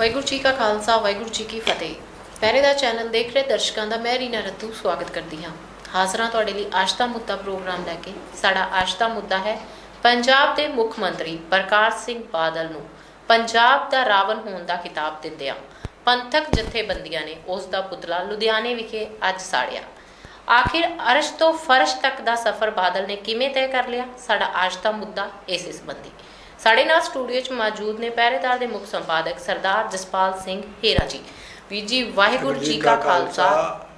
ਵਾਹਿਗੁਰੂ ਜੀ ਕਾ ਖਾਲਸਾ, ਵਾਹਿਗੁਰੂ ਜੀ ਕੀ ਫਤਿਹ। ਪਹਿਰੇਦਾਰ ਚੈਨਲ ਦੇਖ ਰਹੇ ਦਰਸ਼ਕਾਂ ਦਾ ਮੈਂ ਰੀਨਾ ਰੱਤੂ ਸਵਾਗਤ ਕਰਦੀ ਹਾਂ। ਹਾਜ਼ਰਾਂ ਤੁਹਾਡੇ ਲਈ ਅੱਜ ਦਾ ਮੁੱਦਾ ਪ੍ਰੋਗਰਾਮ ਲੈ ਕੇ। ਸਾਡਾ ਅੱਜ ਦਾ ਮੁੱਦਾ ਹੈ ਪੰਜਾਬ ਦੇ ਮੁੱਖ ਮੰਤਰੀ ਪ੍ਰਕਾਸ਼ ਸਿੰਘ ਬਾਦਲ ਨੂੰ ਪੰਜਾਬ ਦਾ ਰਾਵਣ ਹੋਣ ਦਾ ਖਿਤਾਬ ਦਿੰਦਿਆਂ। ਪੰਥਕ ਜਥੇਬੰਦੀਆਂ ਨੇ ਉਸ ਦਾ ਪੁਤਲਾ ਲੁਧਿਆਣੇ ਵਿਖੇ ਅੱਜ ਸਾੜਿਆ। ਆਖਿਰ ਅਰਸ਼ ਤੋਂ ਫਰਸ਼ ਤੱਕ ਦਾ ਸਫ਼ਰ ਬਾਦਲ ਨੇ ਕਿਵੇਂ ਤੈਅ ਕਰ ਲਿਆ? ਸਾਡਾ ਅੱਜ ਦਾ ਮੁੱਦਾ ਇਸੇ ਸੰਬੰਧੀ। ਸਾਡੇ ਨਾਲ ਸਟੂਡੀਓ 'ਚ ਮੌਜੂਦ ਨੇ ਪਹਿਰੇਦਾਰ ਦੇ ਮੁੱਖ ਸੰਪਾਦਕ ਸਰਦਾਰ ਜਸਪਾਲ ਸਿੰਘ ਹੀਰਾ ਜੀ। ਵੀਰ ਜੀ ਵਾਹਿਗੁਰੂ ਜੀ ਕਾ ਖਾਲਸਾ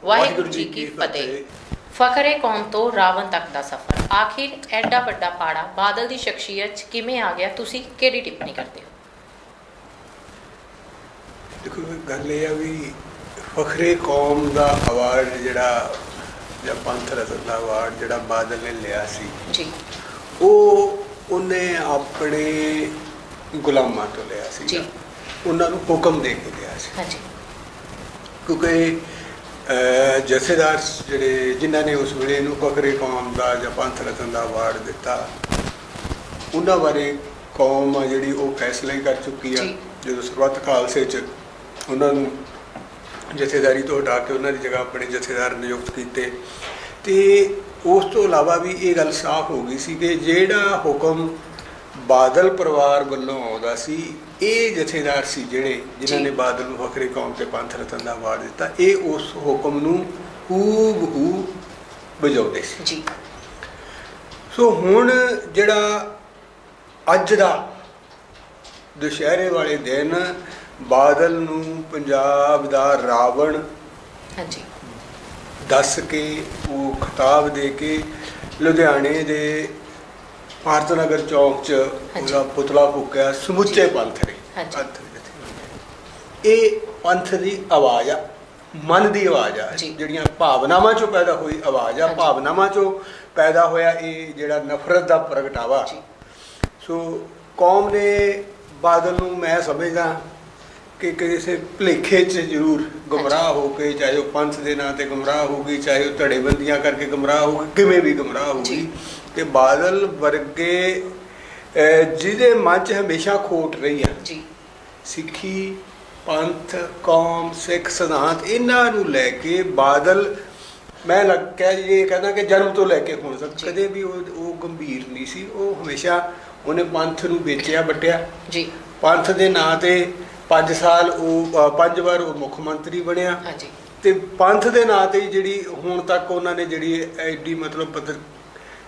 ਵਾਹਿਗੁਰੂ ਜੀ ਕੀ ਫਤਿਹ। ਫਖਰੇ ਕੌਮ ਤੋਂ ਰਾਵਣ ਤੱਕ ਦਾ ਸਫ਼ਰ। ਆਖਿਰ ਐਡਾ ਵੱਡਾ ਪਾੜਾ ਬਾਦਲ ਦੀ ਸ਼ਖਸੀਅਤ 'ਚ ਕਿਵੇਂ ਆ ਗਿਆ? ਤੁਸੀਂ ਕਿਹੜੀ ਟਿੱਪਣੀ ਕਰਦੇ ਹੋ? ਦੇਖੋ ਗੱਲ ਇਹ ਆ ਵੀ ਫਖਰੇ ਕੌਮ ਦਾ ਅਵਾਰਡ ਜਿਹੜਾ ਜਾਂ ਪੰਥ ਰਤਨ ਦਾ ਅਵਾਰਡ ਜਿਹੜਾ ਬਾਦਲ ਨੇ ਲਿਆ ਸੀ ਜੀ। ਉਹ ਉਹਨੇ ਆਪਣੇ ਗੁਲਾਮਾਂ ਤੋਂ ਲਿਆ ਸੀ ਜੀ। ਉਹਨਾਂ ਨੂੰ ਹੁਕਮ ਦੇ ਕੇ ਲਿਆ ਸੀ। ਹਾਂਜੀ। ਕਿਉਂਕਿ ਜਥੇਦਾਰ ਜਿਹੜੇ ਜਿਨ੍ਹਾਂ ਨੇ ਉਸ ਵੇਲੇ ਇਹਨੂੰ ਫਖਰੇ ਕੌਮ ਦਾ ਜਾਂ ਪੰਥ ਰਤਨ ਦਾ ਅਵਾਰਡ ਦਿੱਤਾ ਉਹਨਾਂ ਬਾਰੇ ਕੌਮ ਆ ਜਿਹੜੀ ਉਹ ਫੈਸਲਾ ਹੀ ਕਰ ਚੁੱਕੀ ਆ। ਜਦੋਂ ਸਰਬੱਤ ਖਾਲਸੇ ਚ ਉਹਨਾਂ ਨੂੰ ਜਥੇਦਾਰੀ ਤੋਂ ਹਟਾ ਕੇ ਉਹਨਾਂ ਦੀ ਜਗ੍ਹਾ ਆਪਣੇ ਜਥੇਦਾਰ ਨਿਯੁਕਤ ਕੀਤੇ। ਤੇ ਉਸ ਤੋਂ ਇਲਾਵਾ ਵੀ ਇਹ ਗੱਲ ਸਾਫ਼ ਹੋ ਗਈ ਸੀ ਕਿ ਜਿਹੜਾ ਹੁਕਮ ਬਾਦਲ ਪਰਿਵਾਰ ਵੱਲੋਂ ਆਉਂਦਾ ਸੀ ਇਹ ਜਥੇਦਾਰ ਸੀ ਜਿਹੜੇ ਜਿਨ੍ਹਾਂ। ਨੇ ਬਾਦਲ ਨੂੰ ਫਖਰੇ ਕੌਮ ਤੇ ਪੰਥ ਰਤਨ ਦਾ ਅਵਾਰਡ ਦਿੱਤਾ ਇਹ ਉਸ ਹੁਕਮ ਨੂੰ ਹੂਬਹੂ ਵਜਾਉਂਦੇ ਸੀ। ਜੀ। ਸੋ ਹੁਣ ਜਿਹੜਾ ਅੱਜ ਦਾ ਦੁਸ਼ਹਿਰੇ ਵਾਲੇ ਦਿਨ ਬਾਦਲ ਨੂੰ ਪੰਜਾਬ ਦਾ ਰਾਵਣ ਹਾਂਜੀ। ਦੱਸ ਕੇ ਉਹ ਖਿਤਾਬ ਦੇ ਕੇ ਲੁਧਿਆਣੇ ਦੇ ਭਾਰਤ ਨਗਰ ਚੌਕ 'ਚ। ਉਹਦਾ ਪੁਤਲਾ ਫੂਕਿਆ ਸਮੁੱਚੇ ਪੰਥ ਨੇ। ਇਹ ਪੰਥ ਦੀ ਆਵਾਜ਼ ਆ ਮਨ ਦੀ ਆਵਾਜ਼ ਆ। ਜਿਹੜੀਆਂ ਭਾਵਨਾਵਾਂ 'ਚੋਂ ਪੈਦਾ ਹੋਈ ਆਵਾਜ਼ ਆ। ਭਾਵਨਾਵਾਂ 'ਚੋਂ ਪੈਦਾ ਹੋਇਆ ਇਹ ਜਿਹੜਾ ਨਫ਼ਰਤ ਦਾ ਪ੍ਰਗਟਾਵਾ ਸੋ ਕੌਮ ਨੇ ਬਾਦਲ ਨੂੰ ਮੈਂ ਸਮਝਦਾ ਕਿ ਕਿਸੇ ਭਲੇਖੇ 'ਚ ਜ਼ਰੂਰ ਗੁੰਮਰਾਹ ਹੋ ਕੇ ਚਾਹੇ ਉਹ ਪੰਥ ਦੇ ਨਾਂ ਤੇ ਗੁੰਮਰਾਹ ਹੋਊਗੀ ਚਾਹੇ ਉਹ ਧੜੇਬੰਦੀਆਂ ਕਰਕੇ ਗੁੰਮਰਾਹ ਹੋਊਗੀ ਕਿਵੇਂ ਵੀ ਗੁੰਮਰਾਹ ਹੋਊਗੀ ਜੀ। ਤੇ ਬਾਦਲ ਵਰਗੇ ਜਿਹਦੇ ਮਨ 'ਚ ਹਮੇਸ਼ਾ ਖੋਟ ਰਹੀ ਆ। ਜੀ। ਸਿੱਖੀ ਪੰਥ ਕੌਮ ਸਿੱਖ ਸਿਧਾਂਤ ਇਹਨਾਂ ਨੂੰ ਲੈ ਕੇ ਬਾਦਲ ਮੈਂ ਲੱਗ ਕਹਿ ਜੀ ਇਹ ਕਹਿੰਦਾ ਕਿ ਜਨਮ ਤੋਂ ਲੈ ਕੇ ਹੁਣ ਤੱਕ। ਕਦੇ ਵੀ ਉਹ ਉਹ ਗੰਭੀਰ ਨਹੀਂ ਸੀ। ਉਹ ਹਮੇਸ਼ਾ ਉਹਨੇ ਪੰਥ ਨੂੰ ਵੇਚਿਆ ਵਟਿਆ। ਜੀ। ਪੰਥ ਦੇ ਨਾਂ ਤੇ 5 ਸਾਲ ਉਹ ਪੰਜ ਵਾਰ ਉਹ ਮੁੱਖ ਮੰਤਰੀ ਬਣਿਆ। ਹਾਂਜੀ। ਤੇ ਪੰਥ ਦੇ ਨਾਂ ਤੇ ਜਿਹੜੀ ਹੁਣ ਤੱਕ ਉਹਨਾਂ ਨੇ ਜਿਹੜੀ ਐਡੀ ਮਤਲਬ ਪਤਾ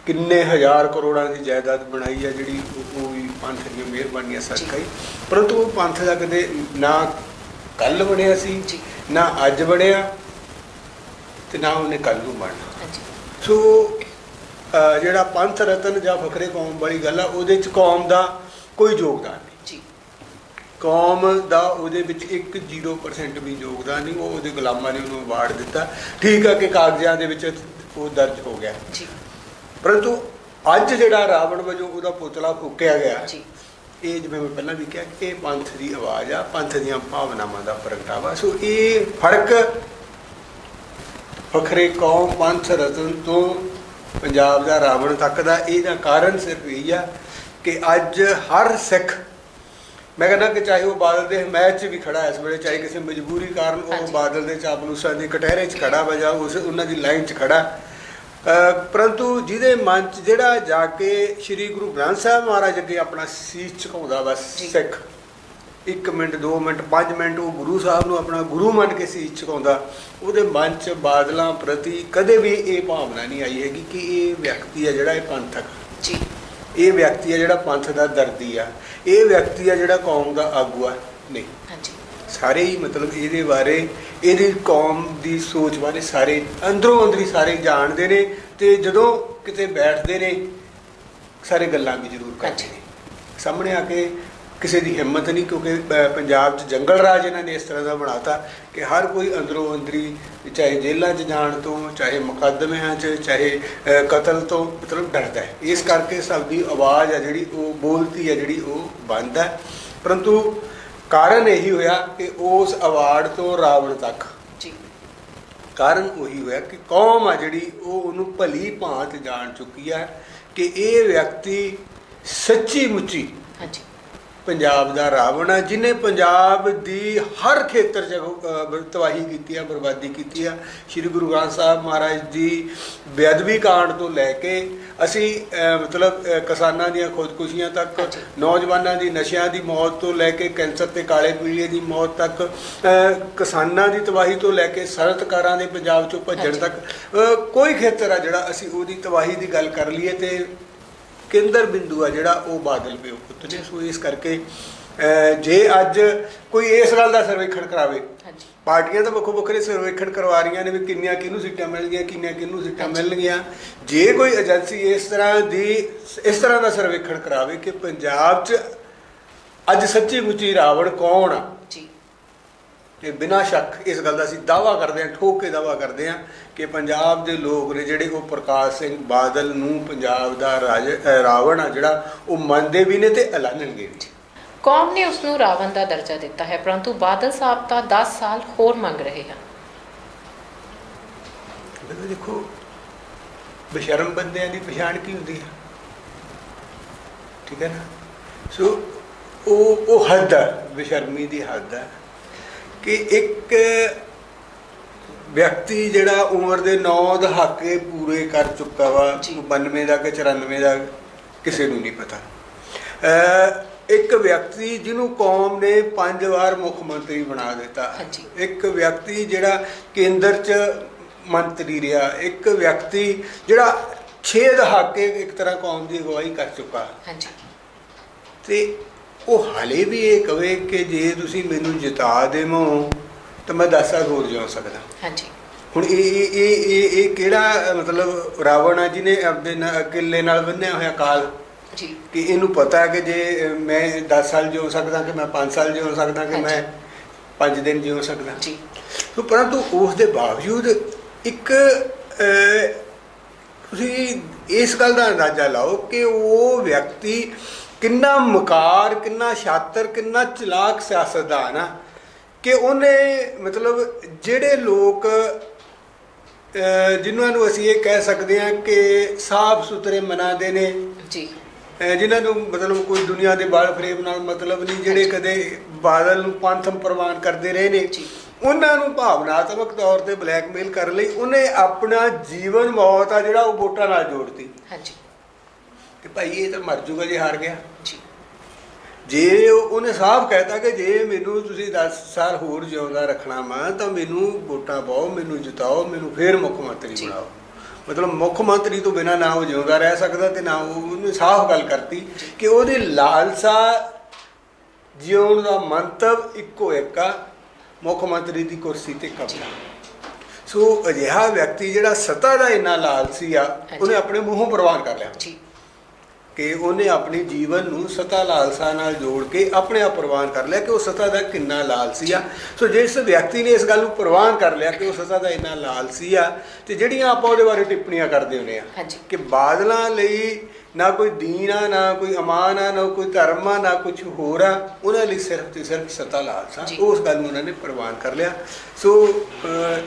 ਕਿੰਨੇ ਹਜ਼ਾਰ ਕਰੋੜਾਂ ਦੀ ਜਾਇਦਾਦ ਬਣਾਈ ਹੈ ਜਿਹੜੀ ਉਹ- ਵੀ ਪੰਥ ਦੀਆਂ ਮਿਹਰਬਾਨੀਆਂ ਸਦਕਾ ਹੀ। ਪਰੰਤੂ ਉਹ ਪੰਥ ਦਾ ਕਦੇ ਨਾ ਕੱਲ ਬਣਿਆ ਸੀ। ਨਾ ਅੱਜ ਬਣਿਆ ਤੇ ਨਾ ਉਹਨੇ ਕੱਲ ਨੂੰ ਬਣਨਾ। ਸੋ ਜਿਹੜਾ ਪੰਥ ਰਤਨ ਜਾਂ ਫਖਰੇ ਕੌਮ ਵਾਲੀ ਗੱਲ ਆ ਉਹਦੇ ਚ ਕੌਮ ਦਾ ਕੋਈ ਯੋਗਦਾਨ ਨਹੀਂ। ਕੌਮ ਦਾ ਉਹਦੇ ਵਿੱਚ 1% ਵੀ ਯੋਗਦਾਨ ਨਹੀਂ ਉਹ ਉਹਦੇ ਗੁਲਾਮਾਂ ਨੇ ਉਹਨੂੰ ਅਵਾਰਡ ਦਿੱਤਾ। ਠੀਕ ਆ ਕਿ ਕਾਗਜ਼ਾਂ ਦੇ ਵਿੱਚ ਉਹ ਦਰਜ ਹੋ ਗਿਆ। ਜੀ। ਪਰੰਤੂ ਅੱਜ ਜਿਹੜਾ ਰਾਵਣ ਵਜੋਂ ਉਹਦਾ ਪੁਤਲਾ ਫੂਕਿਆ ਗਿਆ ਜੀ। ਇਹ ਜਿਵੇਂ ਮੈਂ ਪਹਿਲਾਂ ਵੀ ਕਿਹਾ ਕਿ ਇਹ ਪੰਥ ਦੀ ਆਵਾਜ਼ ਆ ਪੰਥ ਦੀਆਂ ਭਾਵਨਾਵਾਂ ਦਾ ਪ੍ਰਗਟਾਵਾ। ਸੋ ਇਹ ਫ਼ਰਕ ਫਖਰੇ ਕੌਮ ਪੰਥ ਰਤਨ ਤੋਂ ਪੰਜਾਬ ਦਾ ਰਾਵਣ ਤੱਕ ਦਾ ਇਹਦਾ ਕਾਰਨ ਸਿਰਫ ਇਹ ਆ ਕਿ ਅੱਜ ਹਰ ਸਿੱਖ ਮੈਂ ਕਹਿੰਦਾ ਕਿ ਚਾਹੇ ਉਹ ਬਾਦਲ ਦੇ ਹਮਾਇਤ 'ਚ ਵੀ ਖੜਾ ਇਸ ਵੇਲੇ ਚਾਹੇ ਕਿਸੇ ਮਜਬੂਰੀ ਕਾਰਨ ਉਹ। ਬਾਦਲ ਦੇ ਚਾਪਲੂਸਾਂ ਦੀ ਕਟਹਿਰੇ 'ਚ ਖੜਾ ਵਜਾ ਉਸ ਉਹਨਾਂ ਦੀ ਲਾਈਨ 'ਚ ਖੜਾ ਪਰੰਤੂ ਜਿਹਦੇ ਮਨ 'ਚ ਜਿਹੜਾ ਜਾ ਕੇ ਸ੍ਰੀ ਗੁਰੂ ਗ੍ਰੰਥ ਸਾਹਿਬ ਮਹਾਰਾਜ ਅੱਗੇ ਆਪਣਾ ਸੀਸ ਝੁਕਾਉਂਦਾ ਬਸ। ਸਿੱਖ 1 ਮਿੰਟ 2 ਮਿੰਟ 5 ਮਿੰਟ ਉਹ ਗੁਰੂ ਸਾਹਿਬ ਨੂੰ ਆਪਣਾ ਗੁਰੂ ਮੰਨ ਕੇ ਸੀਸ ਝੁਕਾਉਂਦਾ ਉਹਦੇ ਮਨ 'ਚ ਬਾਦਲਾਂ ਪ੍ਰਤੀ ਕਦੇ ਵੀ ਇਹ ਭਾਵਨਾ ਨਹੀਂ ਆਈ ਹੈਗੀ ਕਿ ਇਹ ਵਿਅਕਤੀ ਹੈ ਜਿਹੜਾ ਇਹ ਪੰਥਕ ਜੀ ਇਹ ਵਿਅਕਤੀ ਹੈ ਜਿਹੜਾ ਪੰਥ ਦਾ ਦਰਦੀ ਆ। ਇਹ ਵਿਅਕਤੀ ਹੈ ਜਿਹੜਾ ਕੌਮ ਦਾ ਆਗੂ ਆ। ਨਹੀਂ। ਹਾਂਜੀ। ਸਾਰੇ ਹੀ ਮਤਲਬ ਇਹਦੇ ਬਾਰੇ ਇਹਦੀ ਕੌਮ ਦੀ ਸੋਚ ਬਾਰੇ ਸਾਰੇ ਅੰਦਰੋਂ ਅੰਦਰੀ ਸਾਰੇ ਜਾਣਦੇ ਨੇ ਤੇ ਜਦੋਂ ਕਿਤੇ ਬੈਠਦੇ ਨੇ ਸਾਰੇ ਗੱਲਾਂ ਵੀ ਜ਼ਰੂਰ ਕਰਦੇ ਨੇ। ਸਾਹਮਣੇ ਆ ਕੇ ਕਿਸੇ ਦੀ ਹਿੰਮਤ ਨਹੀਂ ਕਿਉਂਕਿ ਪੰਜਾਬ 'ਚ ਜੰਗਲ ਰਾਜ ਇਹਨਾਂ ਨੇ ਇਸ ਤਰ੍ਹਾਂ ਦਾ ਬਣਾਤਾ ਕਿ ਹਰ ਕੋਈ ਅੰਦਰੋਂ ਅੰਦਰੀ ਚਾਹੇ ਜੇਲ੍ਹਾਂ 'ਚ ਜਾਣ ਤੋਂ ਚਾਹੇ ਮੁਕੱਦਮਿਆਂ 'ਚ ਚਾਹੇ ਕਤਲ ਤੋਂ ਮਤਲਬ ਡਰਦਾ ਹੈ। ਇਸ ਕਰਕੇ ਸਭ ਦੀ ਆਵਾਜ਼ ਹੈ ਜਿਹੜੀ ਉਹ ਬੋਲਤੀ ਹੈ ਜਿਹੜੀ ਉਹ ਬੰਦ ਹੈ। ਪਰੰਤੂ ਕਾਰਨ ਇਹੀ ਹੋਇਆ ਕਿ ਉਸ ਅਵਾਰਡ ਤੋਂ ਰਾਵਣ ਤੱਕ। ਜੀ। ਕਾਰਨ ਉਹੀ ਹੋਇਆ ਕਿ ਕੌਮ ਆ ਜਿਹੜੀ ਉਹ ਉਹਨੂੰ ਭਲੀ ਭਾਂਤ ਜਾਣ ਚੁੱਕੀ ਹੈ ਕਿ ਇਹ ਵਿਅਕਤੀ ਸੱਚੀ ਮੁੱਚੀ ਹਾਂਜੀ। ਪੰਜਾਬ ਦਾ ਰਾਵਣ ਆ ਜਿਨੇ ਪੰਜਾਬ ਦੀ ਹਰ ਖੇਤਰ 'ਚ ਤਬਾਹੀ ਕੀਤੀ ਆ ਬਰਬਾਦੀ ਕੀਤੀ ਆ ਸ੍ਰੀ ਗੁਰੂ ਗ੍ਰੰਥ ਸਾਹਿਬ ਮਹਾਰਾਜ ਦੀ ਬੇਅਦਬੀ ਕਾਂਡ ਤੋਂ ਲੈ ਕੇ ਅਸੀਂ ਮਤਲਬ ਕਿਸਾਨਾਂ ਦੀਆਂ ਖੁਦਕੁਸ਼ੀਆਂ ਤੱਕ। ਨੌਜਵਾਨਾਂ ਦੀ ਨਸ਼ਿਆਂ ਦੀ ਮੌਤ ਤੋਂ ਲੈ ਕੇ ਕੈਂਸਰ ਤੇ ਕਾਲੇ ਪੀਲੀਏ ਦੀ ਮੌਤ ਤੱਕ ਕਿਸਾਨਾਂ ਦੀ ਤਬਾਹੀ ਤੋਂ ਲੈ ਕੇ ਸਰਤਕਾਰਾਂ ਦੇ ਪੰਜਾਬ ਚੋਂ ਭੱਜਣ। ਤੱਕ ਕੋਈ ਖੇਤਰ ਆ ਜਿਹੜਾ ਅਸੀਂ ਉਹਦੀ ਤਬਾਹੀ ਦੀ ਗੱਲ ਕਰ ਲਈਏ ਤੇ ਕੇਂਦਰ ਬਿੰਦੂ ਆ ਜਿਹੜਾ ਉਹ ਬਾਦਲ ਪੁੱਤ ਨੇ। ਸੋ ਇਸ ਕਰਕੇ ਜੇ ਅੱਜ ਕੋਈ ਇਸ ਗੱਲ ਦਾ ਸਰਵੇਖਣ ਕਰਾਵੇ ਹਾਂਜੀ। ਪਾਰਟੀਆਂ ਤਾਂ ਵੱਖੋ ਵੱਖਰੇ ਸਰਵੇਖਣ ਕਰਵਾ ਰਹੀਆਂ ਨੇ ਵੀ ਕਿੰਨੀਆਂ ਕਿਹਨੂੰ ਸੀਟਾਂ ਮਿਲਣਗੀਆਂ ਕਿੰਨੀਆਂ ਕਿਹਨੂੰ ਸੀਟਾਂ। ਮਿਲਣਗੀਆਂ। ਜੇ ਕੋਈ ਏਜੰਸੀ ਇਸ ਤਰ੍ਹਾਂ ਦੀ ਇਸ ਤਰ੍ਹਾਂ ਦਾ ਸਰਵੇਖਣ ਕਰਾਵੇ ਕਿ ਪੰਜਾਬ 'ਚ ਅੱਜ ਸੱਚੀ ਮੁੱਚੀ ਰਾਵਣ ਕੌਣ ਆ? ਤੇ ਬਿਨਾਂ ਸ਼ੱਕ ਇਸ ਗੱਲ ਦਾ ਅਸੀਂ ਦਾਵਾ ਕਰਦੇ ਹਾਂ ਠੋਕ ਕੇ ਦਾਵਾ ਕਰਦੇ ਹਾਂ ਕਿ ਪੰਜਾਬ ਦੇ ਲੋਕ ਨੇ ਜਿਹੜੇ ਉਹ ਪ੍ਰਕਾਸ਼ ਸਿੰਘ ਬਾਦਲ ਨੂੰ ਪੰਜਾਬ ਦਾ ਰਾਜ ਰਾਵਣ ਆ ਜਿਹੜਾ ਉਹ ਮੰਨਦੇ ਵੀ ਨੇ ਤੇ ਐਲਾਨਣਗੇ ਵੀ। ਕੌਮ ਨੇ ਉਸ ਨੂੰ ਰਾਵਣ ਦਾ ਦਰਜਾ ਦਿੱਤਾ ਹੈ ਪਰੰਤੂ ਬਾਦਲ ਸਾਹਿਬ ਤਾਂ 10 ਸਾਲ ਹੋਰ ਮੰਗ ਰਹੇ ਹਨ। ਦੇਖੋ ਬਸ਼ਰਮ ਬੰਦਿਆਂ ਦੀ ਪਛਾਣ ਕੀ ਹੁੰਦੀ ਹੈ ਠੀਕ ਹੈ ਨਾ? ਸੋ ਉਹ ਉਹ ਹੱਦ ਹੈ ਬਸ਼ਰਮੀ ਦੀ ਹੱਦ ਹੈ ਕਿ ਇੱਕ ਵਿਅਕਤੀ ਜਿਹੜਾ ਉਮਰ ਦੇ 9 ਦਹਾਕੇ ਪੂਰੇ ਕਰ ਚੁੱਕਾ ਵਾ ਜੀ। 92 ਦਾ ਕਿ 94 ਦਾ ਕਿਸੇ ਨੂੰ ਨਹੀਂ ਪਤਾ। ਇੱਕ ਵਿਅਕਤੀ ਜਿਹਨੂੰ ਕੌਮ ਨੇ ਪੰਜ ਵਾਰ ਮੁੱਖ ਮੰਤਰੀ ਬਣਾ ਦਿੱਤਾ। ਇੱਕ ਵਿਅਕਤੀ ਜਿਹੜਾ ਕੇਂਦਰ 'ਚ ਮੰਤਰੀ ਰਿਹਾ। ਇੱਕ ਵਿਅਕਤੀ ਜਿਹੜਾ 6 ਦਹਾਕੇ ਇੱਕ ਤਰ੍ਹਾਂ ਕੌਮ ਦੀ ਅਗਵਾਈ ਕਰ ਚੁੱਕਾ। ਹਾਂਜੀ। ਤੇ ਉਹ ਹਾਲੇ ਵੀ ਇਹ ਕਵੇ ਕਿ ਜੇ ਤੁਸੀਂ ਮੈਨੂੰ ਜਿਤਾ ਦੇਵੋ ਤਾਂ ਮੈਂ 10 ਸਾਲ ਹੋਰ ਜਿਉ ਸਕਦਾ। ਹਾਂਜੀ। ਹੁਣ ਇਹ ਇਹ ਇਹ ਇਹ ਕਿਹੜਾ ਮਤਲਬ ਰਾਵਣ ਆ ਜਿਹਨੇ ਆਪਣੇ ਨਾਲ- ਕਿੱਲੇ ਨਾਲ ਬੰਨਿਆ ਹੋਇਆ ਕਾਲ? ਜੀ। ਕਿ ਇਹਨੂੰ ਪਤਾ ਹੈ ਕਿ ਜੇ ਮੈਂ 10 ਸਾਲ ਜਿਉ ਸਕਦਾ ਕਿ ਮੈਂ 5 ਸਾਲ ਜਿਉ ਸਕਦਾ ਕਿ ਮੈਂ 5 ਦਿਨ ਜਿਉ ਸਕਦਾ? ਜੀ। ਸੋ ਪਰੰਤੂ ਉਸ ਦੇ ਬਾਵਜੂਦ ਇੱਕ ਤੁਸੀਂ ਇਸ ਗੱਲ ਦਾ ਅੰਦਾਜ਼ਾ ਲਾਓ ਕਿ ਉਹ ਵਿਅਕਤੀ ਕਿੰਨਾ ਮਕਾਰ ਕਿੰਨਾ ਸ਼ਾਤਰ ਕਿੰਨਾ ਚਲਾਕ ਸਿਆਸਤਦਾਨ ਆ ਕਿ ਉਹਨੇ ਮਤਲਬ ਜਿਹੜੇ ਲੋਕ ਜਿਨ੍ਹਾਂ ਨੂੰ ਅਸੀਂ ਇਹ ਕਹਿ ਸਕਦੇ ਹਾਂ ਕਿ ਸਾਫ਼ ਸੁਥਰੇ ਮਨਾਂ ਦੇ ਨੇ ਜੀ। ਜਿਨ੍ਹਾਂ ਨੂੰ ਮਤਲਬ ਕੋਈ ਦੁਨੀਆ ਦੇ ਬਾਲ ਫਰੇਬ ਨਾਲ ਮਤਲਬ ਨਹੀਂ ਜਿਹੜੇ ਕਦੇ ਬਾਦਲ ਨੂੰ ਪੰਥਮ ਪ੍ਰਵਾਨ ਕਰਦੇ ਰਹੇ ਨੇ ਜੀ। ਉਹਨਾਂ ਨੂੰ ਭਾਵਨਾਤਮਕ ਤੌਰ ਤੇ ਬਲੈਕਮੇਲ ਕਰਨ ਲਈ ਉਹਨੇ ਆਪਣਾ ਜੀਵਨ ਮੌਤ ਆ ਜਿਹੜਾ ਉਹ ਵੋਟਾਂ ਨਾਲ ਜੋੜਤੀ। ਹਾਂਜੀ। ਕਿ ਭਾਈ ਇਹ ਤਾਂ ਮਰ ਜੂਗਾ ਜੇ ਹਾਰ ਗਿਆ। ਜੀ। ਜੇ ਉਹ- ਉਹਨੇ ਸਾਫ਼ ਕਹਿਤਾ ਕਿ ਜੇ ਮੈਨੂੰ ਤੁਸੀਂ 10 ਸਾਲ ਹੋਰ ਜਿਉਂਦਾ ਰੱਖਣਾ ਵਾ ਤਾਂ ਮੈਨੂੰ ਵੋਟਾਂ ਪਾਓ ਮੈਨੂੰ ਜਿਤਾਓ ਮੈਨੂੰ ਫੇਰ ਮੁੱਖ ਮੰਤਰੀ। ਬਣਾਓ। ਮਤਲਬ ਮੁੱਖ ਮੰਤਰੀ ਤੋਂ ਬਿਨਾ ਨਾ ਉਹ ਜਿਉਂਦਾ ਰਹਿ ਸਕਦਾ ਤੇ ਨਾ ਉਹ ਉਹਨੇ ਸਾਫ਼ ਗੱਲ ਕਰਤੀ ਕਿ ਉਹਦੀ ਲਾਲਸਾ ਜਿਉਣ ਦਾ ਮੰਤਵ ਇੱਕੋ ਇੱਕ ਆ ਮੁੱਖ ਮੰਤਰੀ ਦੀ ਕੁਰਸੀ ਤੇ ਕਬਜ਼ਾ। ਸੋ ਅਜਿਹਾ ਵਿਅਕਤੀ ਜਿਹੜਾ ਸੱਤਾ ਦਾ ਇੰਨਾ ਲਾਲਸੀ ਆ ਉਹਨੇ ਆਪਣੇ ਮੂੰਹੋਂ ਪ੍ਰਵਾਨ ਕਰ ਲਿਆ। ਜੀ। ਕਿ ਉਹਨੇ ਆਪਣੀ ਜੀਵਨ ਨੂੰ ਸਤਾ ਲਾਲਸਾ ਨਾਲ ਜੋੜ ਕੇ ਆਪਣੇ ਆਪ ਪ੍ਰਵਾਨ ਕਰ ਲਿਆ ਕਿ ਉਹ ਸਤਾ ਦਾ ਕਿੰਨਾ ਲਾਲਸੀ ਆ। ਸੋ ਜਿਸ ਵਿਅਕਤੀ ਨੇ ਇਸ ਗੱਲ ਨੂੰ ਪ੍ਰਵਾਨ ਕਰ ਲਿਆ ਕਿ ਉਹ ਸਤਾ ਦਾ ਇੰਨਾ ਲਾਲਸੀ ਆ ਤੇ ਜਿਹੜੀਆਂ ਆਪਾਂ ਉਹਦੇ ਬਾਰੇ ਟਿੱਪਣੀਆਂ ਕਰਦੇ ਹੁੰਦੇ ਆ ਕਿ ਬਾਦਲਾਂ ਲਈ ਨਾ ਕੋਈ ਦੀਨ ਆ ਨਾ ਕੋਈ ਅਮਾਨ ਆ ਨਾ ਕੋਈ ਧਰਮ ਆ ਨਾ ਕੁਝ ਹੋਰ ਆ ਉਹਨਾਂ ਲਈ ਸਿਰਫ ਤੇ ਸਿਰਫ ਸਤਾ ਲਾਲਸਾ। ਉਸ ਗੱਲ ਨੂੰ ਉਹਨਾਂ ਨੇ ਪ੍ਰਵਾਨ ਕਰ ਲਿਆ। ਸੋ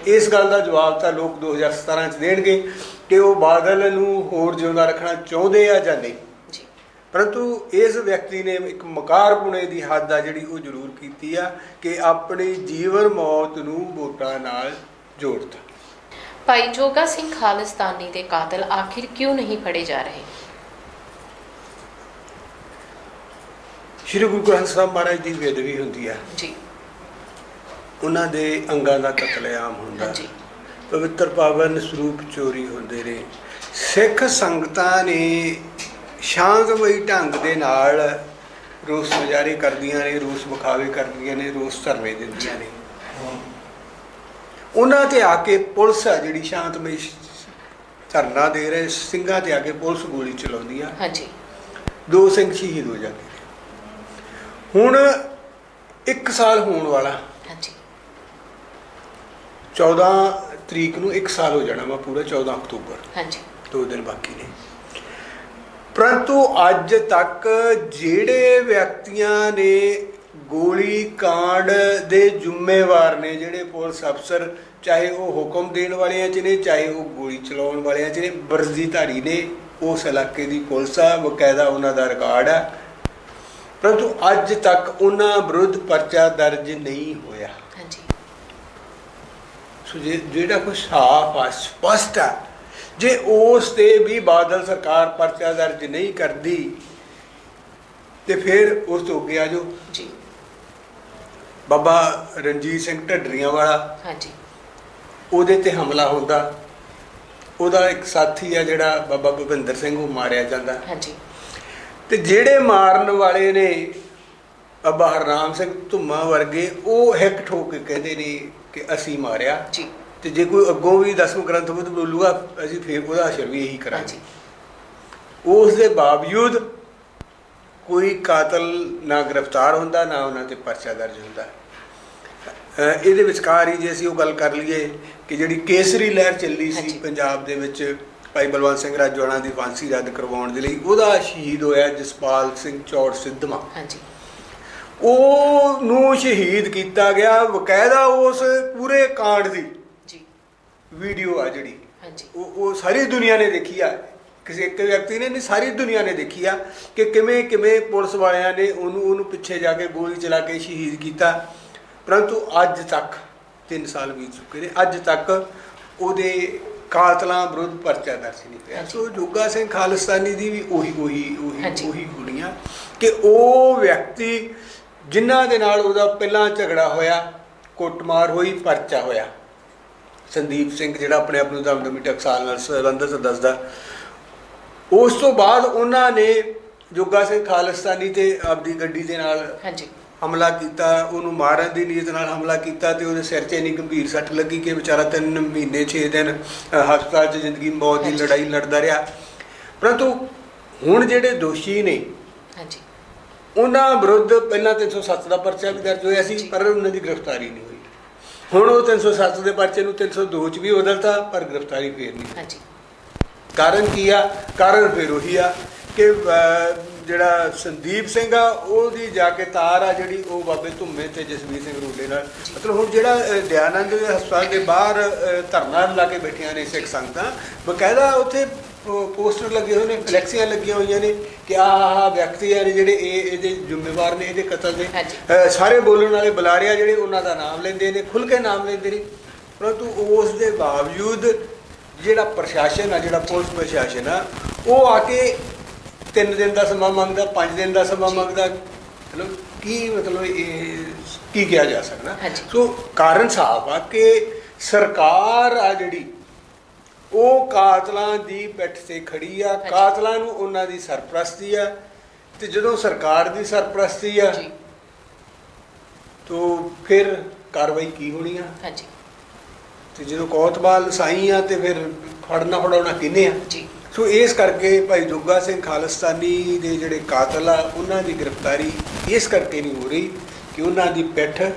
ਇਸ ਗੱਲ ਦਾ ਜਵਾਬ ਤਾਂ ਲੋਕ 2017 ਚ ਦੇਣਗੇ ਕਿ ਉਹ ਬਾਦਲ ਨੂੰ ਹੋਰ ਜਿਉਂਦਾ ਰੱਖਣਾ ਚਾਹੁੰਦੇ ਆ ਜਾਂ ਨਹੀਂ। ਪਰੰਤੂ ਇਸ ਵਿਅਕਤੀ ਨੇ ਇੱਕ ਮਕਾਰਪੁਣੇ ਦੀ ਹੱਦ ਆ ਜਿਹੜੀ ਉਹ ਜ਼ਰੂਰ ਕੀਤੀ ਆ ਕਿ ਆਪਣੀ ਜੀਵਨ ਮੌਤ ਨੂੰ ਵੋਟਾਂ ਨਾਲ ਜੋੜਤਾ। ਭਾਈ ਜੋਗਾ ਸਿੰਘ ਖਾਲਿਸਤਾਨੀ ਦੇ ਕਾਤਲ ਆਖਿਰ ਕਿਉਂ ਨਹੀਂ ਫੜੇ ਜਾ ਰਹੇ? ਸ਼੍ਰੀ ਗੁਰੂ ਗ੍ਰੰਥ ਸਾਹਿਬ ਮਹਾਰਾਜ ਦੀ ਬੇਦਬੀ ਹੁੰਦੀ ਹੈ ਜੀ। ਉਹਨਾਂ ਦੇ ਅੰਗਾਂ ਦਾ ਕਤਲੇਆਮ ਹੁੰਦਾ। ਹਾਂਜੀ। ਪਵਿੱਤਰ ਪਾਵਨ ਸਰੂਪ ਚੋਰੀ ਹੁੰਦੇ ਨੇ। ਸਿੱਖ ਸੰਗਤਾਂ ਨੇ ਸ਼ਾਂਤਮਈ ਢੰਗ ਦੇ ਨਾਲ ਰੋਸ ਮੁਜ਼ਾਹਰੇ ਕਰਦੀਆਂ ਨੇ ਰੋਸ ਵਿਖਾਵੇ ਕਰਦੀਆਂ ਨੇ ਰੋਸ ਧਰਨੇ ਦਿੰਦੀਆਂ ਨੇ। ਉਹਨਾਂ ਤੇ ਆ ਕੇ ਪੁਲਿਸ ਆ ਜਿਹੜੀ ਸ਼ਾਂਤਮਈ ਧਰਨਾ ਦੇ ਰਹੇ ਸਿੰਘਾਂ ਤੇ ਆ ਕੇ ਪੁਲਿਸ ਗੋਲੀ ਚਲਾਉਂਦੀ ਆ। ਹਾਂਜੀ। ਦੋ ਸਿੰਘ ਸ਼ਹੀਦ ਹੋ ਜਾਂਦੇ ਹੁਣ 1 ਸਾਲ ਹੋਣ ਵਾਲਾ। ਹਾਂਜੀ। 14 ਤਰੀਕ ਨੂੰ 1 ਸਾਲ ਹੋ ਜਾਣਾ ਵਾ ਪੂਰਾ 14 ਅਕਤੂਬਰ। ਹਾਂਜੀ। ਦੋ ਦਿਨ ਬਾਕੀ ਨੇ। ਪਰੰਤੂ ਅੱਜ ਤੱਕ ਜਿਹੜੇ ਵਿਅਕਤੀਆਂ ਨੇ ਗੋਲੀ ਕਾਂਡ ਦੇ ਜ਼ਿੰਮੇਵਾਰ ਨੇ ਜਿਹੜੇ ਪੁਲਿਸ ਅਫਸਰ ਚਾਹੇ ਉਹ ਹੁਕਮ ਦੇਣ ਵਾਲਿਆਂ ਚ ਨੇ ਚਾਹੇ ਉਹ ਗੋਲੀ ਚਲਾਉਣ ਵਾਲਿਆਂ ਚ ਨੇ ਵਰਜ਼ੀਧਾਰੀ ਨੇ ਉਸ ਇਲਾਕੇ ਦੀ ਪੁਲਿਸ ਆ ਬਕਾਇਦਾ ਉਹਨਾਂ ਦਾ ਰਿਕਾਰਡ ਆ। ਪਰੰਤੂ ਅੱਜ ਤੱਕ ਉਹਨਾਂ ਵਿਰੁੱਧ ਪਰਚਾ ਦਰਜ ਨਹੀਂ ਹੋਇਆ। ਹਾਂਜੀ। ਸੋ ਜਿਹੜਾ ਕੋਈ ਸਾਫ਼ ਆ ਸਪਸ਼ਟ ਆ ਜੇ ਉਸ ਤੇ ਵੀ ਬਾਦਲ ਸਰਕਾਰ ਪਰਚਾ ਦਰਜ ਨਹੀਂ ਕਰਦੀ ਤੇ ਫਿਰ ਉਸ ਤੋਂ ਅੱਗੇ ਆ ਜਾਓ। ਜੀ। ਬਾਬਾ ਰਣਜੀਤ ਸਿੰਘ ਢੱਡਰੀਆਂ ਵਾਲਾ ਹਾਂਜੀ। ਉਹਦੇ ਤੇ ਹਮਲਾ ਹੁੰਦਾ। ਉਹਦਾ ਇੱਕ ਸਾਥੀ ਆ ਜਿਹੜਾ ਬਾਬਾ ਭੁਪਿੰਦਰ ਸਿੰਘ ਉਹ ਮਾਰਿਆ ਜਾਂਦਾ। ਹਾਂਜੀ। ਤੇ ਜਿਹੜੇ ਮਾਰਨ ਵਾਲੇ ਨੇ ਬਾਬਾ ਹਰਨਾਮ ਸਿੰਘ ਧੁੰਮਾ ਵਰਗੇ ਉਹ ਹਿੱਕ ਠੋਕ ਕੇ ਕਹਿੰਦੇ ਨੇ ਕਿ ਅਸੀਂ ਮਾਰਿਆ। ਜੀ। ਤੇ ਜੇ ਕੋਈ ਅੱਗੋਂ ਵੀ ਦਸਮ ਗ੍ਰੰਥ ਬੁੱਧ ਬੋਲੂਗਾ ਅਸੀਂ ਫੇਰ ਉਹਦਾ ਅਸਰ ਵੀ ਇਹੀ ਕਰਾਂਗੇ। ਉਸ ਦੇ ਬਾਵਜੂਦ ਕੋਈ ਕਾਤਲ ਨਾ ਗ੍ਰਿਫਤਾਰ ਹੁੰਦਾ ਨਾ ਉਹਨਾਂ ਤੇ ਪਰਚਾ ਦਰਜ ਹੁੰਦਾ। ਇਹਦੇ ਵਿਚਕਾਰ ਹੀ ਜੇ ਅਸੀਂ ਉਹ ਗੱਲ ਕਰ ਲਈਏ ਕਿ ਜਿਹੜੀ ਕੇਸਰੀ ਲਹਿਰ ਚੱਲੀ ਸੀ। ਪੰਜਾਬ ਦੇ ਵਿੱਚ ਭਾਈ ਬਲਵੰਤ ਸਿੰਘ ਰਾਜੋਆਣਾ ਦੀ ਫਾਂਸੀ ਰੱਦ ਕਰਵਾਉਣ ਦੇ ਲਈ ਉਹਦਾ ਸ਼ਹੀਦ ਹੋਇਆ ਜਸਪਾਲ ਸਿੰਘ ਚੌੜ ਸਿੱਧਵਾਂ ਹਾਂਜੀ। ਉਹ ਨੂੰ ਸ਼ਹੀਦ ਕੀਤਾ ਗਿਆ ਵਕਾਇਦਾ ਉਸ ਪੂਰੇ ਕਾਂਡ ਦੀ। ਵੀਡੀਓ ਆ ਜਿਹੜੀ। ਉਹ ਉਹ ਸਾਰੀ ਦੁਨੀਆ ਨੇ ਦੇਖੀ ਆ। ਕਿਸੇ ਇੱਕ ਵਿਅਕਤੀ ਨੇ ਨਹੀਂ ਸਾਰੀ ਦੁਨੀਆ ਨੇ ਦੇਖੀ ਆ ਕਿ ਕਿਵੇਂ ਕਿਵੇਂ ਪੁਲਿਸ ਵਾਲਿਆਂ ਨੇ ਉਹਨੂੰ ਉਹਨੂੰ ਪਿੱਛੇ ਜਾ ਕੇ ਗੋਲੀ ਚਲਾ ਕੇ ਸ਼ਹੀਦ ਕੀਤਾ। ਪਰੰਤੂ ਅੱਜ ਤੱਕ 3 ਸਾਲ ਬੀਤ ਚੁੱਕੇ ਨੇ। ਅੱਜ ਤੱਕ ਉਹਦੇ ਕਾਤਲਾਂ ਵਿਰੁੱਧ ਪਰਚਾ ਦਰਜ ਨਹੀਂ ਪਿਆ। ਸੋ ਜੋਗਾ ਸਿੰਘ ਖਾਲਿਸਤਾਨੀ ਦੀ ਵੀ ਉਹੀ ਉਹੀ ਉਹੀ। ਉਹੀ ਗੁਣੀਆਂ ਕਿ ਉਹ ਵਿਅਕਤੀ ਜਿਨ੍ਹਾਂ ਦੇ ਨਾਲ ਉਹਦਾ ਪਹਿਲਾਂ ਝਗੜਾ ਹੋਇਆ ਕੁੱਟਮਾਰ ਹੋਈ ਪਰਚਾ ਹੋਇਆ। ਸੰਦੀਪ ਸਿੰਘ ਜਿਹੜਾ ਆਪਣੇ ਆਪ ਨੂੰ ਦਮਦਮੀ ਟਕਸਾਲ ਨਾਲ ਸੰਬੰਧਿਤ ਦੱਸਦਾ ਉਸ ਤੋਂ ਬਾਅਦ ਉਹਨਾਂ ਨੇ ਜੋਗਾ ਸਿੰਘ ਖਾਲਿਸਤਾਨੀ ਤੇ ਆਪਦੀ ਗੱਡੀ ਦੇ ਨਾਲ ਹਾਂਜੀ ਹਮਲਾ ਕੀਤਾ ਉਹਨੂੰ ਮਾਰਨ ਦੀ ਨੀਅਤ ਨਾਲ ਹਮਲਾ ਕੀਤਾ ਤੇ ਉਹਦੇ ਸਿਰ 'ਚ ਇੰਨੀ ਗੰਭੀਰ ਸੱਟ ਲੱਗੀ ਕਿ ਵਿਚਾਰਾ 3 ਮਹੀਨੇ 6 ਦਿਨ ਹਸਪਤਾਲ 'ਚ ਜ਼ਿੰਦਗੀ ਮੌਤ ਦੀ। ਲੜਾਈ ਲੜਦਾ ਰਿਹਾ ਪਰੰਤੂ ਹੁਣ ਜਿਹੜੇ ਦੋਸ਼ੀ ਨੇ ਹਾਂਜੀ ਉਹਨਾਂ ਵਿਰੁੱਧ ਪਹਿਲਾਂ 307 ਦਾ ਪਰਚਾ ਵੀ ਦਰਜ ਹੋਇਆ ਸੀ। ਪਰ ਉਹਨਾਂ ਦੀ ਗ੍ਰਿਫਤਾਰੀ ਨਹੀਂ ਹੋਈ ਹੁਣ ਉਹ 307 ਦੇ ਪਰਚੇ ਨੂੰ 302 ਚ ਵੀ ਬਦਲਤਾ ਪਰ ਗ੍ਰਿਫਤਾਰੀ ਫੇਰ ਨਹੀਂ ਹਾਂਜੀ। ਕਾਰਨ ਕੀ ਆ? ਕਾਰਨ ਫਿਰ ਉਹੀ ਆ ਕਿ ਜਿਹੜਾ ਸੰਦੀਪ ਸਿੰਘ ਆ ਉਹਦੀ ਜਾ ਕੇ ਤਾਰ ਆ ਜਿਹੜੀ ਉਹ ਬਾਬੇ ਧੁੰਮੇ ਤੇ ਜਸਵੀਰ ਸਿੰਘ ਰੂਲੇ ਨਾਲ। ਮਤਲਬ ਹੁਣ ਜਿਹੜਾ ਦਿਆਨੰਦ ਦੇ ਹਸਪਤਾਲ ਦੇ ਬਾਹਰ ਧਰਨਾ ਲਾ ਕੇ ਬੈਠੀਆਂ ਨੇ ਸਿੱਖ ਸੰਗਤਾਂ ਬਕਾਇਦਾ ਉੱਥੇ ਪੋਸਟਰ ਲੱਗੇ ਹੋਏ ਨੇ ਫਲੈਕਸੀਆਂ ਲੱਗੀਆਂ ਹੋਈਆਂ ਨੇ ਕਿ ਆਹ ਵਿਅਕਤੀ ਨੇ ਜਿਹੜੇ ਇਹ ਇਹਦੇ ਜ਼ਿੰਮੇਵਾਰ ਨੇ ਇਹਦੇ ਕਤਲ ਦੇ। ਸਾਰੇ ਬੋਲਣ ਵਾਲੇ ਬੁਲਾਰੇ ਆ ਜਿਹੜੇ ਉਹਨਾਂ ਦਾ ਨਾਮ ਲੈਂਦੇ ਨੇ ਖੁੱਲ ਕੇ ਨਾਮ ਲੈਂਦੇ ਨੇ। ਪਰੰਤੂ ਉਸ ਦੇ ਬਾਵਜੂਦ ਜਿਹੜਾ ਪ੍ਰਸ਼ਾਸਨ ਆ ਜਿਹੜਾ ਪੁਲਿਸ ਪ੍ਰਸ਼ਾਸਨ ਆ ਉਹ ਆ ਕੇ 3 ਦਿਨ ਦਾ ਸਮਾਂ ਮੰਗਦਾ 5 ਦਿਨ ਦਾ ਸਮਾਂ। ਮੰਗਦਾ। ਮਤਲਬ ਕੀ ਮਤਲਬ ਇਹ ਕੀ ਕਿਹਾ ਜਾ ਸਕਦਾ। ਸੋ ਕਾਰਨ ਸਾਫ਼ ਆ ਕਿ ਸਰਕਾਰ ਆ ਜਿਹੜੀ ਉਹ ਕਾਤਲਾਂ ਦੀ ਪਿੱਠ ਤੇ ਖੜੀ ਆ। ਕਾਤਲਾਂ ਨੂੰ ਉਹਨਾਂ ਦੀ ਸਰਪ੍ਰਸਤੀ ਆ ਤੇ ਜਦੋਂ ਸਰਕਾਰ ਦੀ ਸਰਪ੍ਰਸਤੀ ਆ ਜੀ। ਤੋ ਫਿਰ ਕਾਰਵਾਈ ਕੀ ਹੋਣੀ ਆ? ਹਾਂਜੀ। ਤੇ ਜਦੋਂ ਕੋਤਵਾਲ ਸਾਈ ਆ ਤੇ ਫਿਰ ਫੜਨਾ ਫੜਾਉਣਾ ਕਿਹਨੇ ਆ? ਜੀ। ਸੋ ਇਸ ਕਰਕੇ ਭਾਈ ਜੋਗਾ ਸਿੰਘ ਖਾਲਿਸਤਾਨੀ ਦੇ ਜਿਹੜੇ ਕਾਤਲ ਆ ਉਹਨਾਂ ਦੀ ਗ੍ਰਿਫਤਾਰੀ ਇਸ ਕਰਕੇ ਨਹੀਂ ਹੋ ਰਹੀ ਕਿ ਉਹਨਾਂ ਦੀ ਪਿੱਠ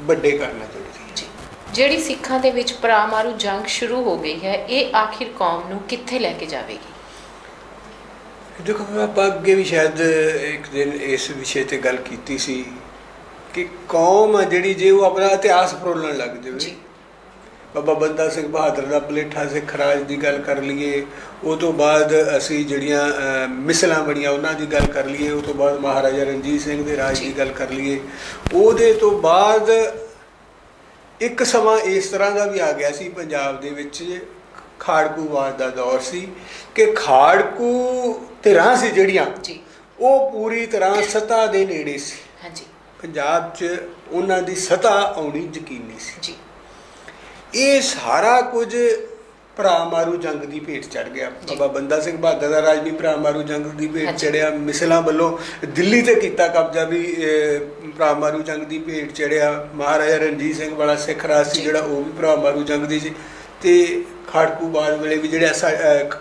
ਵੱਡੇ ਕਰਨਾ ਚਾਹੁੰਦੀ। ਜਿਹੜੀ ਸਿੱਖਾਂ ਦੇ ਵਿੱਚ ਪਰਾਮਾਰੂ ਜੰਗ ਸ਼ੁਰੂ ਹੋ ਗਈ ਹੈ ਇਹ ਆਖਿਰ ਕੌਮ ਨੂੰ ਕਿੱਥੇ ਲੈ ਕੇ ਜਾਵੇਗੀ? ਦੇਖੋ ਆਪਾਂ ਅੱਗੇ ਵੀ ਸ਼ਾਇਦ ਇੱਕ ਦਿਨ ਇਸ ਵਿਸ਼ੇ ਤੇ ਗੱਲ ਕੀਤੀ ਸੀ ਕਿ ਕੌਮ ਜਿਹੜੀ ਜੇ ਉਹ ਆਪਣਾ ਇਤਿਹਾਸ ਫਰੋਲਣ ਲੱਗ ਜਾਵੇ। ਬਾਬਾ ਬੰਦਾ ਸਿੰਘ ਬਹਾਦਰ ਦਾ ਪਲੇਠਾ ਸਿੱਖ ਰਾਜ ਦੀ ਗੱਲ ਕਰ ਲਈਏ ਉਹ ਤੋਂ ਬਾਅਦ ਅਸੀਂ ਜਿਹੜੀਆਂ ਮਿਸਲਾਂ ਬਣੀਆਂ ਉਹਨਾਂ ਦੀ ਗੱਲ ਕਰ ਲਈਏ ਉਹ ਤੋਂ ਬਾਅਦ ਮਹਾਰਾਜਾ ਰਣਜੀਤ ਸਿੰਘ ਦੇ ਰਾਜ। ਦੀ ਗੱਲ ਕਰ ਲਈਏ। ਉਹਦੇ ਤੋਂ ਬਾਅਦ ਇੱਕ ਸਮਾਂ ਇਸ ਤਰ੍ਹਾਂ ਦਾ ਵੀ ਆ ਗਿਆ ਸੀ ਪੰਜਾਬ ਦੇ ਵਿੱਚ ਖਾੜਕੂਵਾਦ ਦਾ ਦੌਰ ਸੀ ਕਿ ਖਾੜਕੂ ਧਿਰਾਂ ਸੀ ਜਿਹੜੀਆਂ ਜੀ। ਉਹ ਪੂਰੀ ਤਰ੍ਹਾਂ ਸਤਾ ਦੇ ਨੇੜੇ ਸੀ। ਹਾਂਜੀ। ਪੰਜਾਬ 'ਚ ਉਹਨਾਂ ਦੀ ਸਤਾ ਆਉਣੀ ਯਕੀਨੀ ਸੀ। ਜੀ। ਇਹ ਸਾਰਾ ਕੁਝ ਭਰਾ ਮਾਰੂ ਜੰਗ ਦੀ ਭੇਟ ਚੜ ਗਿਆ। ਬਾਬਾ ਬੰਦਾ ਸਿੰਘ ਬਹਾਦਰ ਦਾ ਰਾਜ ਵੀ ਭਰਾ ਮਾਰੂ ਜੰਗ ਦੀ ਭੇਟ। ਚੜਿਆ ਮਿਸਲਾਂ ਵੱਲੋਂ ਦਿੱਲੀ ਤੇ ਕੀਤਾ ਕਬਜ਼ਾ ਵੀ ਭਰਾ ਮਾਰੂ ਜੰਗ ਦੀ ਭੇਟ ਚੜਿਆ ਮਹਾਰਾਜਾ ਰਣਜੀਤ ਸਿੰਘ ਵਾਲਾ ਸਿੱਖ ਰਾਜ ਸੀ। ਜਿਹੜਾ ਉਹ ਵੀ ਭਰਾ ਮਾਰੂ ਜੰਗ ਦੀ ਸੀ ਤੇ ਖਾੜਕੂ ਬਾਦ ਵੇਲੇ ਵੀ ਜਿਹੜੇ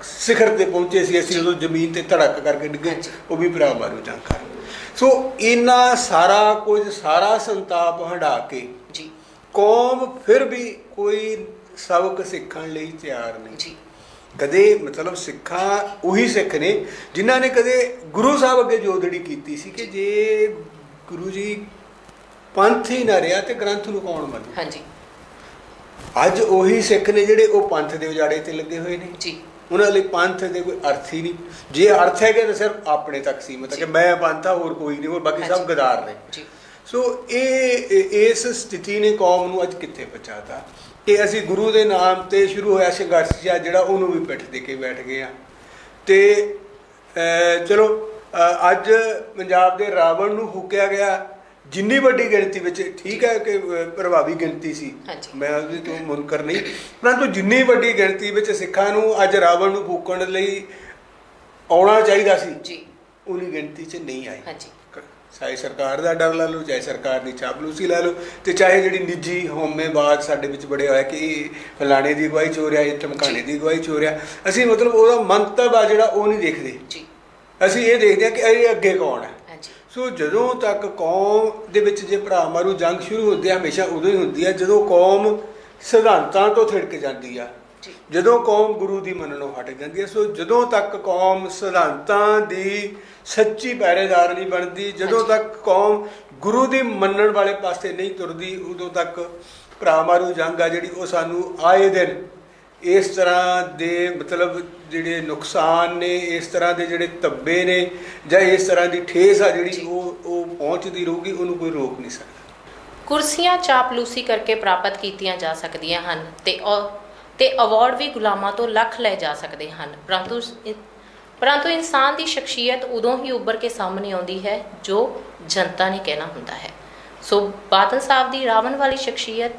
ਸਿਖਰ ਤੇ ਪਹੁੰਚੇ ਸੀ ਅਸੀਂ। ਉਦੋਂ ਜ਼ਮੀਨ ਤੇ ਧੜਕ ਕਰਕੇ ਡਿੱਗੇ। ਉਹ ਵੀ ਭਰਾ ਮਾਰੂ ਜੰਗ ਕਰ ਸੋ ਇਹਨਾਂ ਸਾਰਾ ਕੁਝ ਸਾਰਾ ਸੰਤਾਪ ਹੰਢਾ ਕੇ ਜੀ ਕੌਮ ਫਿਰ ਵੀ ਕੋਈ ਸਬਕ ਸਿੱਖਣ ਲਈ ਤਿਆਰ ਨਹੀਂ ਜੀ। ਕਦੇ ਮਤਲਬ ਸਿੱਖਾਂ ਉਹੀ ਸਿੱਖ ਨੇ ਜਿਨ੍ਹਾਂ ਨੇ ਕਦੇ ਗੁਰੂ ਸਾਹਿਬ ਅੱਗੇ ਜੋਦੜੀ ਕੀਤੀ ਸੀ ਕਿ ਜੇ। ਗੁਰੂ ਜੀ ਪੰਥ ਹੀ ਨਾ ਰਿਹਾ ਤੇ ਗ੍ਰੰਥ ਨੂੰ ਕੌਣ ਮੰਨੂ? ਹਾਂਜੀ। ਅੱਜ ਉਹੀ ਸਿੱਖ ਨੇ ਜਿਹੜੇ ਉਹ ਪੰਥ ਦੇ ਉਜਾੜੇ ਤੇ ਲੱਗੇ ਹੋਏ ਨੇ। ਜੀ। ਉਹਨਾਂ ਲਈ ਪੰਥ ਦੇ ਕੋਈ ਅਰਥ ਹੀ ਨਹੀਂ। ਜੇ ਅਰਥ ਹੈਗੇ ਤਾਂ ਸਿਰਫ ਆਪਣੇ ਤੱਕ ਸੀਮਤ ਹੈ ਕਿ ਮੈਂ ਪੰਥ ਆ ਹੋਰ ਕੋਈ ਨਹੀਂ ਹੋਰ ਬਾਕੀ ਸਭ। ਗਦਾਰ ਨੇ। ਜੀ। ਸੋ ਇਹ- ਇਸ ਸਥਿਤੀ ਨੇ ਕੌਮ ਨੂੰ ਅੱਜ ਕਿੱਥੇ ਪਹੁੰਚਾਤਾ? ਕਿ ਅਸੀਂ ਗੁਰੂ ਦੇ ਨਾਮ ਤੇ ਸ਼ੁਰੂ ਹੋਇਆ ਸੰਘਰਸ਼ ਜਿਹੜਾ ਉਹਨੂੰ ਵੀ ਪਿੱਠ ਦੇ ਕੇ ਬੈਠ ਗਏ ਆ ਤੇ ਚਲੋ ਅੱਜ ਪੰਜਾਬ ਦੇ ਰਾਵਣ ਨੂੰ ਹੁਕਿਆ ਗਿਆ। ਜਿੰਨੀ ਵੱਡੀ ਗਿਣਤੀ ਵਿੱਚ ਠੀਕ ਹੈ ਕਿ ਪ੍ਰਭਾਵੀ ਗਿਣਤੀ ਸੀ। ਮੈਂ ਉਹਦੇ ਤੋਂ ਮੁਨਕਰ ਨਹੀਂ। ਪਰੰਤੂ ਜਿੰਨੀ ਵੱਡੀ ਗਿਣਤੀ ਵਿੱਚ ਸਿੱਖਾਂ ਨੂੰ ਅੱਜ ਰਾਵਣ ਨੂੰ ਫੂਕਣ ਲਈ ਆਉਣਾ ਚਾਹੀਦਾ ਸੀ ਜੀ। ਉਨੀ ਗਿਣਤੀ 'ਚ ਨਹੀਂ ਆਈ ਹਾਂਜੀ। ਚਾਹੇ ਸਰਕਾਰ ਦਾ ਡਰ ਲਾ ਲਓ ਚਾਹੇ ਸਰਕਾਰ ਦੀ ਚਾਪਲੂਸੀ ਲਾ ਲਓ ਤੇ ਚਾਹੇ ਜਿਹੜੀ ਨਿੱਜੀ ਹਉਮੈਬਾਜ਼ ਸਾਡੇ ਵਿੱਚ ਬੜੇ ਹੋਇਆ ਕਿ ਇਹ ਫਲਾਣੇ ਦੀ ਅਗਵਾਈ ਚੋਰਿਆ ਇਹ ਧਮਕਾਣੇ ਦੀ ਅਗਵਾਈ ਚੋਰਿਆ ਅਸੀਂ ਮਤਲਬ ਉਹਦਾ ਮੰਤਵ ਆ ਜਿਹੜਾ ਉਹ ਨਹੀਂ ਦੇਖਦੇ। ਜੀ। ਅਸੀਂ ਇਹ ਦੇਖਦੇ ਆ ਕਿ ਇਹ ਅੱਗੇ ਕੌਣ ਹੈ। ਸੋ ਜਦੋਂ ਤੱਕ ਕੌਮ ਦੇ ਵਿੱਚ ਜੇ ਭਰਾ ਮਾਰੂ ਜੰਗ ਸ਼ੁਰੂ ਹੁੰਦੀ ਹੈ ਹਮੇਸ਼ਾ ਉਦੋਂ ਹੀ ਹੁੰਦੀ ਹੈ ਜਦੋਂ ਕੌਮ ਸਿਧਾਂਤਾਂ ਤੋਂ ਥਿੜਕ ਜਾਂਦੀ ਆ ਜਦੋਂ ਕੌਮ ਗੁਰੂ ਦੀ ਮੰਨਣੋਂ ਹਟ ਜਾਂਦੀ ਹੈ ਸੋ ਜਦੋਂ ਤੱਕ ਕੌਮ ਸਿਧਾਂਤਾਂ ਦੀ ਸੱਚੀ ਪਹਿਰੇਦਾਰ ਨਹੀਂ ਬਣਦੀ ਜਦੋਂ। ਤੱਕ ਕੌਮ ਗੁਰੂ ਦੀ ਮੰਨਣ ਵਾਲੇ ਪਾਸੇ ਨਹੀਂ ਤੁਰਦੀ ਉਦੋਂ ਤੱਕ ਭਰਾ ਮਾਰੂ ਜੰਗ ਆ ਜਿਹੜੀ ਉਹ ਸਾਨੂੰ ਆਏ ਦਿਨ ਇਸ ਤਰ੍ਹਾਂ ਦੇ ਮਤਲਬ ਜਿਹੜੇ ਨੁਕਸਾਨ ਨੇ ਇਸ ਤਰ੍ਹਾਂ ਦੇ ਜਿਹੜੇ ਧੱਬੇ ਨੇ ਜਾਂ ਇਸ ਤਰ੍ਹਾਂ ਦੀ ਠੇਸ ਆ ਜਿਹੜੀ। ਉਹ ਉਹ ਪਹੁੰਚਦੀ ਰਹੂਗੀ ਉਹਨੂੰ ਕੋਈ ਰੋਕ ਨਹੀਂ ਸਕਦਾ ਕੁਰਸੀਆਂ ਚਾਪਲੂਸੀ ਕਰਕੇ ਪ੍ਰਾਪਤ ਕੀਤੀਆਂ ਜਾ ਸਕਦੀਆਂ ਹਨ ਤੇ ਤੇ ਅਵਾਰਡ ਵੀ ਗੁਲਾਮਾਂ ਤੋਂ ਲੱਖ ਲਏ ਜਾ ਸਕਦੇ ਹਨ। ਪਰੰਤੂ ਪਰੰਤੂ ਇਨਸਾਨ ਦੀ ਸ਼ਖਸੀਅਤ ਉਦੋਂ ਹੀ ਉੱਭਰ ਕੇ ਸਾਹਮਣੇ ਆਉਂਦੀ ਹੈ ਜੋ ਜਨਤਾ ਨੇ ਕਹਿਣਾ ਹੁੰਦਾ ਹੈ। ਸੋ ਬਾਦਲ ਸਾਹਿਬ ਦੀ ਰਾਵਣ ਵਾਲੀ ਸ਼ਖਸੀਅਤ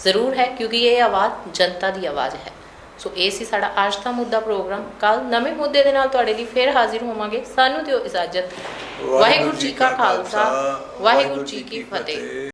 ਜ਼ਰੂਰ ਹੈ ਕਿਉਂਕਿ ਇਹ ਆਵਾਜ਼ ਜਨਤਾ ਦੀ ਆਵਾਜ਼ ਹੈ। ਸੋ ਇਹ ਸੀ ਸਾਡਾ ਅੱਜ ਦਾ ਮੁੱਦਾ ਪ੍ਰੋਗਰਾਮ। ਕੱਲ ਨਵੇਂ ਮੁੱਦੇ ਦੇ ਨਾਲ ਤੁਹਾਡੇ ਲਈ ਫੇਰ ਹਾਜ਼ਰ ਹੋਵਾਂਗੇ। ਸਾਨੂੰ ਦਿਓ ਇਜਾਜ਼ਤ। ਵਾਹਿਗੁਰੂ ਜੀ ਕਾ ਖਾਲਸਾ। ਵਾਹਿਗੁਰੂ ਜੀ ਕੀ ਫਤਿਹ।